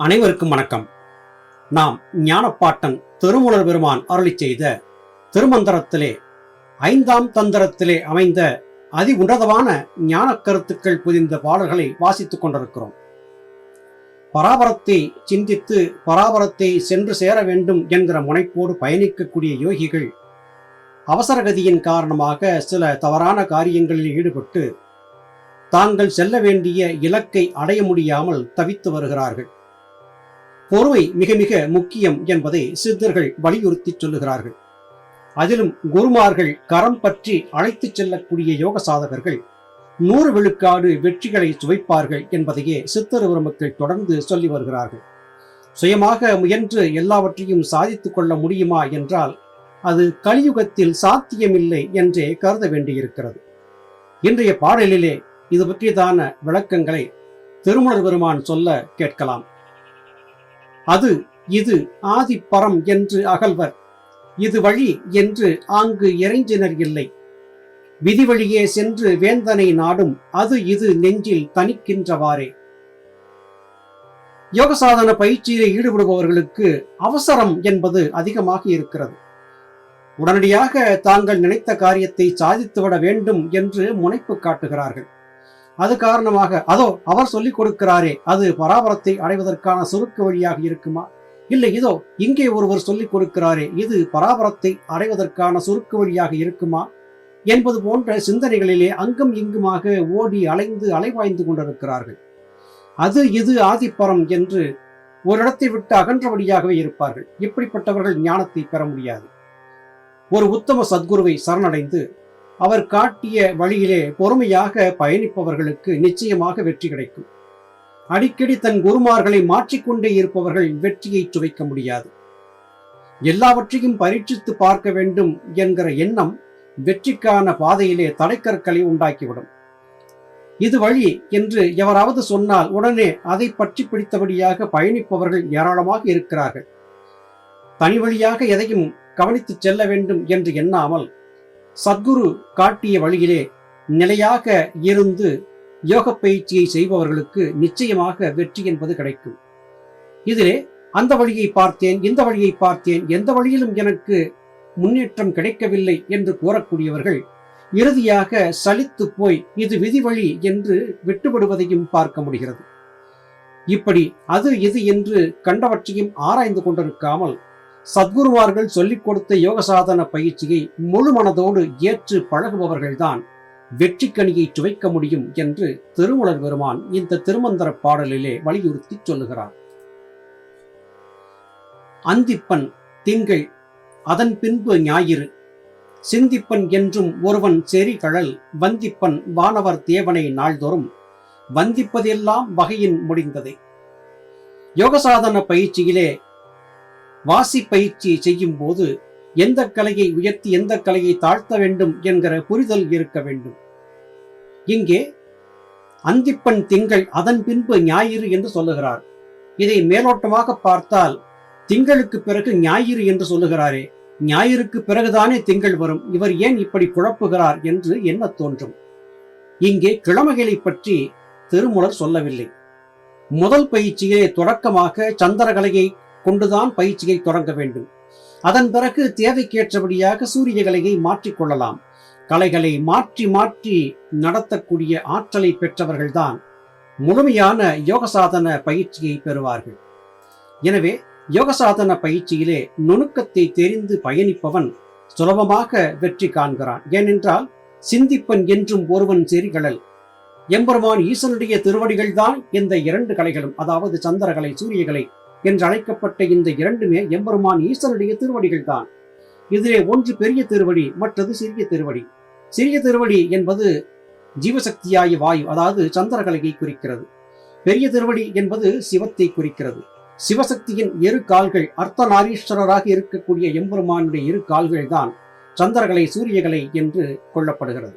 அனைவருக்கும் வணக்கம். நாம் ஞானப்பாட்டன் திருமூலர் பெருமான் அருளி செய்த திருமந்திரத்திலே ஐந்தாம் தந்திரத்திலே அமைந்த அதி உன்னதமான ஞான கருத்துக்கள் புதிந்த பாடல்களை வாசித்துக் கொண்டிருக்கிறோம். பராபரத்தை சிந்தித்து பராபரத்தை சென்று சேர வேண்டும் என்கிற முனைப்போடு பயணிக்கக்கூடிய யோகிகள் அவசரகதியின் காரணமாக சில தவறான காரியங்களில் ஈடுபட்டு தாங்கள் செல்ல வேண்டிய இலக்கை அடைய முடியாமல் தவித்து வருகிறார்கள். பொறுமை மிக மிக முக்கியம் என்பதை சித்தர்கள் வலியுறுத்தி சொல்லுகிறார்கள். அதிலும் குருமார்கள் கரம் பற்றி அழைத்துச் செல்லக்கூடிய யோக சாதகர்கள் நூறு விழுக்காடு வெற்றிகளை சுவைப்பார்கள் என்பதையே சித்தர் பெருமக்கள் தொடர்ந்து சொல்லி வருகிறார்கள். சுயமாக முயன்று எல்லாவற்றையும் சாதித்துக் கொள்ள முடியுமா என்றால் அது கலியுகத்தில் சாத்தியமில்லை என்றே கருத வேண்டியிருக்கிறது. இன்றைய பாடலிலே இது பற்றியதான விளக்கங்களை திருமணர் பெருமான் சொல்ல கேட்கலாம். அது இது ஆதிப்பரம் என்று அகல்வர். இது வழி என்று ஆங்கு இறைஞ்சினர் இல்லை. விதி வழியே சென்று வேந்தனை நாடும் அது இது நெஞ்சில் தணிக்கின்றவாறே. யோகசாதன பயிற்சியிலே பயிற்சியில் ஈடுபடுபவர்களுக்கு அவசரம் என்பது அதிகமாக இருக்கிறது. உடனடியாக தாங்கள் நினைத்த காரியத்தை சாதித்துவிட வேண்டும் என்று முனைப்பு காட்டுகிறார்கள். அது காரணமாக அதோ அவர் சொல்லிக் கொடுக்கிறாரே அது பராபரத்தை அடைவதற்கான சுருக்க வழியாக இருக்குமா? இல்லை இதோ இங்கே ஒருவர் சொல்லிக் கொடுக்கிறாரே இது பராபரத்தை அடைவதற்கான சுருக்கு வழியாக இருக்குமா? என்பது போன்ற சிந்தனைகளிலே அங்கும் இங்குமாக ஓடி அலைந்து அலைவாய்ந்து கொண்டிருக்கிறார்கள். அது இது ஆதிப்பரம் என்று ஒரு இடத்தை விட்டு அகன்றபடியாகவே இருப்பார்கள். இப்படிப்பட்டவர்கள் ஞானத்தை பெற முடியாது. ஒரு உத்தம சத்குருவை சரணடைந்து அவர் காட்டிய வழியிலே பொறுமையாக பயணிப்பவர்களுக்கு நிச்சயமாக வெற்றி கிடைக்கும். அடிக்கடி தன் குருமார்களை மாற்றிக்கொண்டே இருப்பவர்கள் வெற்றியை சுவைக்க முடியாது. எல்லாவற்றையும் பரீட்சித்து பார்க்க வேண்டும் என்கிற எண்ணம் வெற்றிக்கான பாதையிலே தடைக்கற்களை உண்டாக்கிவிடும். இது வழி என்று எவராவது சொன்னால் உடனே அதை பற்றி பிடித்தபடியாக பயணிப்பவர்கள் ஏராளமாக இருக்கிறார்கள். தனி வழியாக எதையும் கவனித்து செல்ல வேண்டும் என்று எண்ணாமல் சத்குரு காட்டிய வழியிலே நிலையாக இருந்து யோக பயிற்சியை செய்பவர்களுக்கு நிச்சயமாக வெற்றி என்பது கிடைக்கும். இதிலே அந்த வழியை பார்த்தேன் இந்த வழியை பார்த்தேன் எந்த வழியிலும் எனக்கு முன்னேற்றம் கிடைக்கவில்லை என்று கூறக்கூடியவர்கள் இறுதியாக சலித்து போய் இது விதி வழி என்று விட்டுவிடுவதையும் பார்க்க முடிகிறது. இப்படி அது இது என்று கண்டவற்றையும் ஆராய்ந்து கொண்டிருக்காமல் சத்குருவார்கள் சொல்லிக் கொடுத்த யோக சாதன பயிற்சியை முழு மனதோடு ஏற்று பழகுபவர்கள்தான் வெற்றி கனியை சுவைக்க முடியும் என்று திருமலர் பெருமான் இந்த திருமந்திர பாடலிலே வலியுறுத்தி சொல்லுகிறார். அந்திப்பன் திங்கள் அதன் பின்பு ஞாயிறு. சிந்திப்பன் என்றும் ஒருவன் செறிகழல் வந்திப்பன் வானவர் தேவனை நாள்தோறும். வந்திப்பதெல்லாம் வகையின் முடிந்தது. யோகசாதன பயிற்சியிலே வாசி பயிற்சி செய்யும் போது எந்த கலையை உயர்த்தி எந்த கலையை தாழ்த்த வேண்டும் என்கிற புரிதல் இருக்க வேண்டும். இங்கே அந்திப்பன் திங்கள் அதன் பின்பு ஞாயிறு என்று சொல்லுகிறார். இதை மேலோட்டமாக பார்த்தால் திங்களுக்கு பிறகு ஞாயிறு என்று சொல்லுகிறாரே. ஞாயிறுக்கு பிறகுதானே திங்கள் வரும். இவர் ஏன் இப்படி குழப்புகிறார் என்று என்ன தோன்றும்? இங்கே கிழமைகளை பற்றி திருமுலர் சொல்லவில்லை. முதல் பயிற்சியிலே தொடக்கமாக சந்திரகலையை கொண்டுதான் பயிற்சியை தொடங்க வேண்டும். அதன் பிறகு தேவைக்கேற்றபடியாக சூரிய கலையை மாற்றிக்கொள்ளலாம் கலைகளை மாற்றி மாற்றி நடத்தக்கூடிய ஆற்றலை பெற்றவர்கள்தான் முழுமையான யோக சாதன பயிற்சியை பெறுவார்கள். எனவே யோக சாதன பயிற்சியிலே நுணுக்கத்தை தெரிந்து பயணிப்பவன் சுலபமாக வெற்றி காண்கிறான். ஏனென்றால் சிந்திப்பன் என்றும் ஒருவன் செறிகளல் எம்பெருமான் ஈசனுடைய திருவடிகள்தான் இந்த இரண்டு கலைகளும். அதாவது சந்திரகலை சூரியகலை என்று அழைக்கப்பட்ட இந்த இரண்டுமே எம்பெருமான் ஈஸ்வரனுடைய திருவடிகள் தான் இதிலே ஒன்று பெரிய திருவடி மற்றது சிறிய திருவடி. சிறிய திருவடி என்பது ஜீவசக்தியாய வாயு அதாவது சந்திரகலையை குறிக்கிறது. பெரிய திருவடி என்பது சிவத்தை குறிக்கிறது. சிவசக்தியின் இரு கால்கள் அர்த்தநாரீஸ்வரராக இருக்கக்கூடிய எம்பெருமானுடைய இரு கால்கள் தான் சந்திரகலை சூரியகலை என்று கொள்ளப்படுகிறது.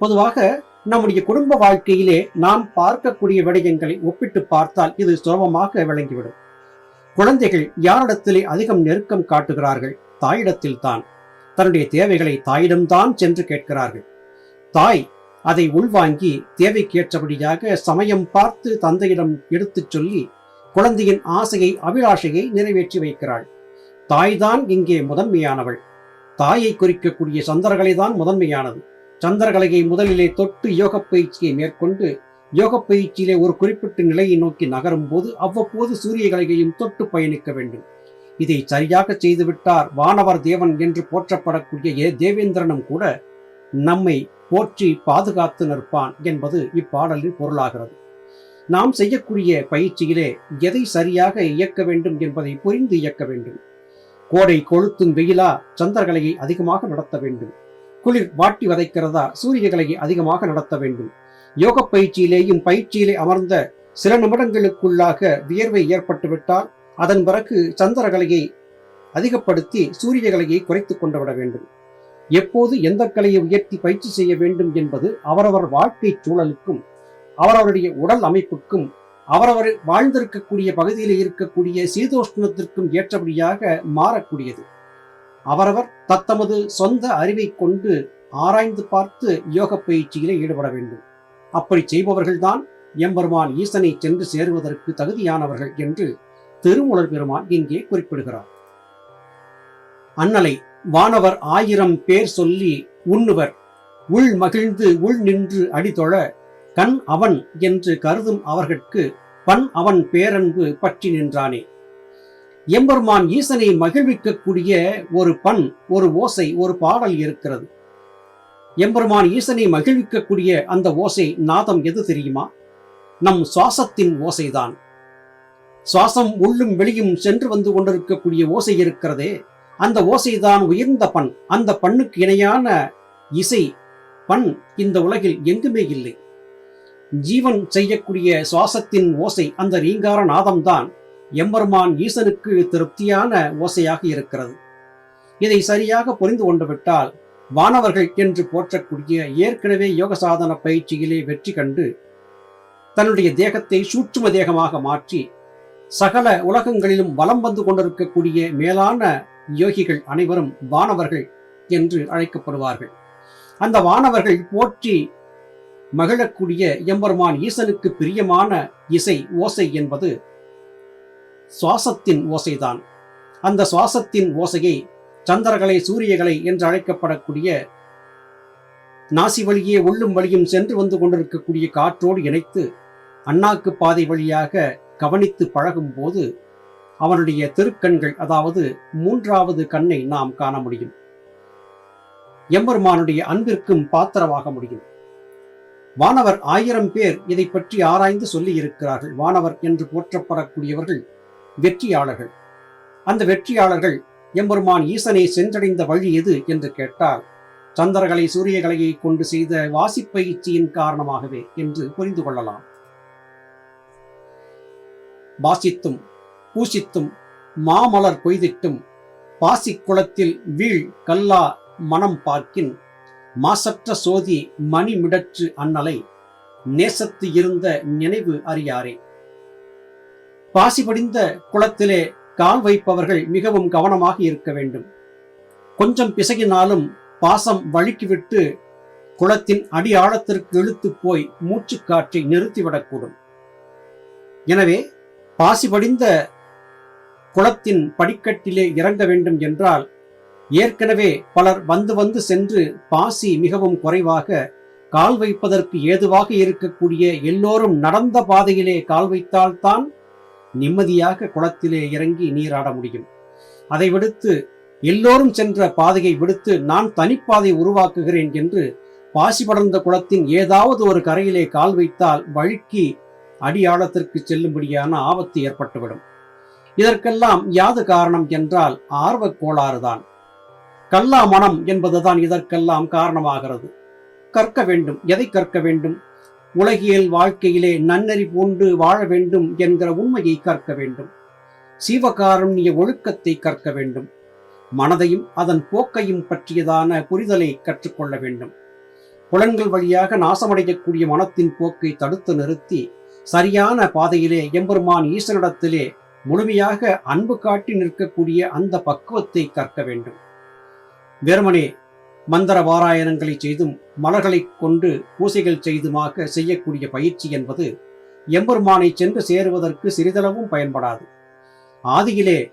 பொதுவாக நம்முடைய குடும்ப வாழ்க்கையிலே நாம் பார்க்கக்கூடிய விடயங்களை ஒப்பிட்டு பார்த்தால் இது சுலபமாக விளங்கிவிடும். குழந்தைகள் யாரிடத்திலே அதிகம் நெருக்கம் காட்டுகிறார்கள்? தாயிடத்தில் தான். தன்னுடைய தேவைகளை தாயிடம்தான் சென்று கேட்கிறார்கள். தாய் அதை உள்வாங்கி தேவைக்கேற்றபடியாக சமயம் பார்த்து தந்தையிடம் எடுத்துச் சொல்லி குழந்தையின் ஆசையை அபிலாஷையை நிறைவேற்றி வைக்கிறாள். தாய்தான் இங்கே முதன்மையானவள். தாயை குறிக்கக்கூடிய சந்தர்களை தான் முதன்மையானது. சந்திரகலையை முதலிலே தொட்டு யோக பயிற்சியை மேற்கொண்டு யோக பயிற்சியிலே ஒரு குறிப்பிட்ட நிலையை நோக்கி நகரும் போது அவ்வப்போது சூரிய கலையையும் தொட்டு பயணிக்க வேண்டும். இதை சரியாக செய்துவிட்டார் வானவர் தேவன் என்று போற்றப்படக்கூடிய ஏ தேவேந்திரனும் கூட நம்மை போற்றி பாதுகாத்து நிற்பான் என்பது இப்பாடலின் பொருளாகிறது. நாம் செய்யக்கூடிய பயிற்சியிலே எதை சரியாக இயக்க வேண்டும் என்பதை புரிந்து இயக்க வேண்டும். கோடை கொளுத்தும் வெயிலா சந்திரகலையை அதிகமாக நடத்த வேண்டும். குளிர் வாட்டி வதைக்கிறதா சூரியகலையை அதிகமாக நடத்த வேண்டும். யோக பயிற்சியிலேயும் பயிற்சியிலே அமர்ந்த சில நிமிடங்களுக்குள்ளாக வியர்வை ஏற்பட்டுவிட்டால் அதன் பிறகு சந்திரகலையை அதிகப்படுத்தி சூரியகலையை குறைத்துக் கொண்டு விட வேண்டும். எப்போது எந்த கலையை உயர்த்தி பயிற்சி செய்ய வேண்டும் என்பது அவரவர் வாழ்க்கை சூழலுக்கும் அவரவருடைய உடல் அமைப்புக்கும் அவரவர் வாழ்ந்திருக்கக்கூடிய பகுதியில் இருக்கக்கூடிய சீதோஷ்ணத்திற்கும் ஏற்றபடியாக மாறக்கூடியது. அவரவர் தத்தமது சொந்த அறிவை கொண்டு ஆராய்ந்து பார்த்து யோக பயிற்சியிலே ஈடுபட வேண்டும். அப்படி செய்பவர்கள்தான் எம்பெருமான் ஈசனை சென்று சேருவதற்கு தகுதியானவர்கள் என்று திருமுலர் பெருமான் இங்கே குறிப்பிடுகிறார். அன்னலை வானவர் ஆயிரம் பேர் சொல்லி உண்ணுவர். உள் மகிழ்ந்து உள் நின்று அடிதொழ கண் அவன் என்று கருதும் அவர்கட்கு பண் அவன் பேரன்பு பற்றி நின்றானே. எம்பெருமான் ஈசனை மகிழ்விக்கக்கூடிய ஒரு பண் ஒரு ஓசை ஒரு பாடல் இருக்கிறது. எம்பெருமான் ஈசனை மகிழ்விக்கக்கூடிய அந்த ஓசை நாதம் எது தெரியுமா? நம் சுவாசத்தின் ஓசைதான். சுவாசம் உள்ளும் வெளியும் சென்று வந்து கொண்டிருக்கக்கூடிய ஓசை இருக்கிறதே அந்த ஓசைதான் உயர்ந்த பண். அந்த பண்ணுக்கு இணையான இசை பண் இந்த உலகில் எங்குமே இல்லை. ஜீவன் செய்யக்கூடிய சுவாசத்தின் ஓசை அந்த ரீங்கார நாதம்தான் எம்பெருமான் ஈசனுக்கு திருப்தியான ஓசையாக இருக்கிறது. இதை சரியாக புரிந்து கொண்டு விட்டால் வானவர்கள் என்று போற்றக்கூடிய ஏற்கனவே யோக சாதன பயிற்சியிலே வெற்றி கண்டு தன்னுடைய தேகத்தை சூட்சும தேகமாக மாற்றி சகல உலகங்களிலும் வலம் வந்து கொண்டிருக்கக்கூடிய மேலான யோகிகள் அனைவரும் வானவர்கள் என்று அழைக்கப்படுவார்கள். அந்த வானவர்கள் போற்றி மகிழக்கூடிய எம்பெருமான் ஈசனுக்கு பிரியமான இசை ஓசை என்பது சுவாசத்தின் ஓசைதான். அந்த சுவாசத்தின் ஓசையை சந்திரகலை சூரியகலை என்று அழைக்கப்படக்கூடிய நாசி வழியே உள்ளும் வழியும் சென்று வந்து கொண்டிருக்கக்கூடிய காற்றோடு இணைத்து அண்ணாக்கு பாதை வழியாக கவனித்து பழகும் போது அவனுடைய திருக்கண்கள் அதாவது மூன்றாவது கண்ணை நாம் காண முடியும். எம்பெருமானுடைய அன்பிற்கும் பாத்திரமாக முடியும். வானவர் ஆயிரம் பேர் இதை பற்றி ஆராய்ந்து சொல்லி இருக்கிறார்கள். வானவர் என்று போற்றப்படக்கூடியவர்கள் வெற்றியாளர்கள். அந்த வெற்றியாளர்கள் எம்பெருமான் ஈசனை சென்றடைந்த வழி எது என்று கேட்டால் சந்திரகலை சூரியகலையை கொண்டு செய்த வாசிப்பயிற்சியின் காரணமாகவே என்று புரிந்து கொள்ளலாம். வாசித்தும் பூசித்தும் மாமலர் கொய்திட்டும் பாசிக்குளத்தில் வீழ் கல்லா மனம் பார்க்கின் மாசற்ற சோதி மணிமிடற்று அன்னலை நேசத்து இருந்த நினைவு அறியாரே. பாசிபடிந்த குளத்திலே கால் வைப்பவர்கள் மிகவும் கவனமாக இருக்க வேண்டும். கொஞ்சம் பிசகினாலும் பாசம் வழுக்கிவிட்டு குளத்தின் அடி ஆழத்திற்கு இழுத்து போய் மூச்சுக்காற்றை நிறுத்திவிடக்கூடும். எனவே பாசி படிந்த குளத்தின் படிக்கட்டிலே இறங்க வேண்டும் என்றால் ஏற்கனவே பலர் வந்து வந்து சென்று பாசி மிகவும் குறைவாக கால் வைப்பதற்கு ஏதுவாக இருக்கக்கூடிய எல்லோரும் நடந்த பாதையிலே கால் வைத்தால்தான் நிம்மதியாக குளத்திலே இறங்கி நீராட முடியும். அதை விடுத்து எல்லோரும் சென்ற பாதையை விடுத்து நான் தனிப்பாதை உருவாக்குகிறேன் என்று பாசி படர்ந்த குளத்தின் ஏதாவது ஒரு கரையிலே கால் வைத்தால் வழுக்கி அடியாழத்திற்கு செல்லும்படியான ஆபத்து ஏற்பட்டுவிடும். இதற்கெல்லாம் யாது காரணம் என்றால் ஆர்வக் கோளாறுதான். கல்லா மனம் என்பதுதான் இதற்கெல்லாம் காரணமாகிறது. கற்க வேண்டும். எதை கற்க வேண்டும்? உலகியல் வாழ்க்கையிலே நன்னறி பூண்டு வாழ வேண்டும் என்கிற உண்மையை கற்க வேண்டும். சீவகாருண்ய ஒழுக்கத்தை கற்க வேண்டும். மனதையும் அதன் போக்கையும் பற்றியதான புரிதலை கற்றுக்கொள்ள வேண்டும். புலன்கள் வழியாக நாசமடையக்கூடிய மனத்தின் போக்கை தடுத்து நிறுத்தி சரியான பாதையிலே எம்பெருமான் ஈசனிடத்திலே முழுமையாக அன்பு காட்டி நிற்கக்கூடிய அந்த பக்குவத்தை கற்க வேண்டும். வெறுமனே மந்திர பாராயணங்களை செய்தும் மலர்களைக் கொண்டு பூசைகள் செய்துமாக செய்யக்கூடிய பயிற்சி என்பது எம்பெருமானை சென்று சேருவதற்கு சிறிதளவும் பயன்படாது. ஆதியிலே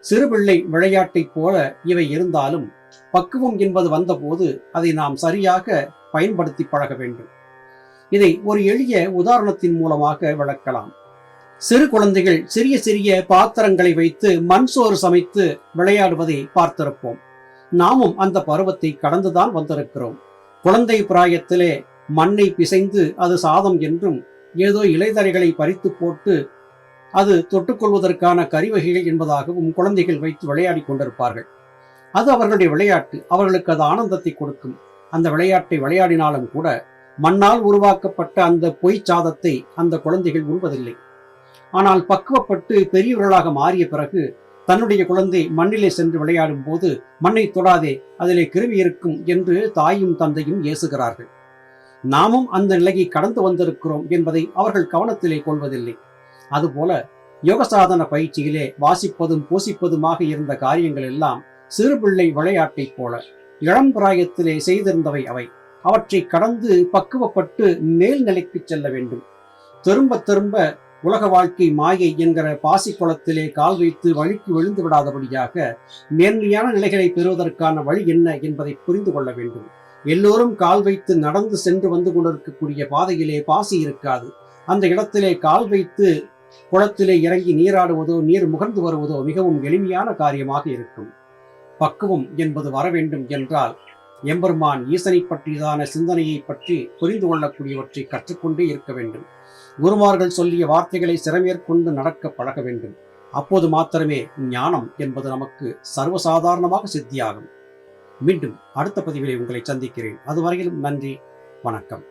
சிறுபிள்ளை விளையாட்டைப் போல இவை இருந்தாலும் பக்குவம் என்பது வந்தபோது அதை நாம் சரியாக பயன்படுத்தி பழக வேண்டும். இதை ஒரு எளிய உதாரணத்தின் மூலமாக விளக்கலாம். சிறு குழந்தைகள் சிறிய சிறிய பாத்திரங்களை வைத்து மண் சோறு சமைத்து விளையாடுவதை பார்த்திருப்போம். நாமும் அந்த பருவத்தை கடந்துதான் வந்திருக்கிறோம். குழந்தை பிராயத்திலே மண்ணை பிசைந்து அது சாதம் என்றும் ஏதோ இலைதரைகளை பறித்து போட்டு அது தொட்டுக்கொள்வதற்கான கருவகைகள் என்பதாகவும் குழந்தைகள் வைத்து விளையாடி கொண்டிருப்பார்கள். அது அவர்களுடைய விளையாட்டு. அவர்களுக்கு அது ஆனந்தத்தை கொடுக்கும். அந்த விளையாட்டை விளையாடினாலும் கூட மண்ணால் உருவாக்கப்பட்ட அந்த பொய் சாதத்தை அந்த குழந்தைகள் உண்பதில்லை. ஆனால் பக்குவப்பட்டு பெரியவர்களாக மாறிய பிறகு தன்னுடைய குழந்தை மண்ணிலே சென்று விளையாடும் போது மண்ணை தொடாதே அதிலே கிருமி இருக்கும் என்று தாயும் தந்தையும் ஏசுகிறார்கள். நாமும் அந்த நிலையை கடந்து வந்திருக்கிறோம் என்பதை அவர்கள் கவனத்திலே கொள்வதில்லை. அதுபோல யோகசாதன பயிற்சியிலே வாசிப்பதும் பூசிப்பதுமாக இருந்த காரியங்கள் எல்லாம் சிறுபிள்ளை விளையாட்டைப் போல இளம் பிராயத்திலே செய்திருந்தவை அவை. அவற்றை கடந்து பக்குவப்பட்டு மேல்நிலைக்கு செல்ல வேண்டும். திரும்ப திரும்ப உலக வாழ்க்கை மாயை என்கிற பாசி குளத்திலே கால் வைத்து வழிக்கு விழுந்து விடாதபடியாக மேன்மையான நிலைகளை பெறுவதற்கான வழி என்ன என்பதை புரிந்து கொள்ள வேண்டும். எல்லோரும் கால் வைத்து நடந்து சென்று வந்து கொண்டிருக்கக்கூடிய பாதையிலே பாசி இருக்காது. அந்த இடத்திலே கால் வைத்து குளத்திலே இறங்கி நீராடுவதோ நீர் முகர்ந்து வருவதோ மிகவும் எளிமையான காரியமாக இருக்கும். பக்குவம் என்பது வர வேண்டும் என்றால் எம்பெருமான் ஈசனை பற்றியதான சிந்தனையை பற்றி புரிந்து கொள்ளக்கூடியவற்றை கற்றுக்கொண்டே இருக்க வேண்டும். குருமார்கள் சொல்லிய வார்த்தைகளை சிறமேற்கொண்டு நடக்க பழக வேண்டும். அப்போது மாத்திரமே ஞானம் என்பது நமக்கு சர்வசாதாரணமாக சித்தியாகும். மீண்டும் அடுத்த பதிவிலே உங்களை சந்திக்கிறேன். அதுவரையிலும் நன்றி வணக்கம்.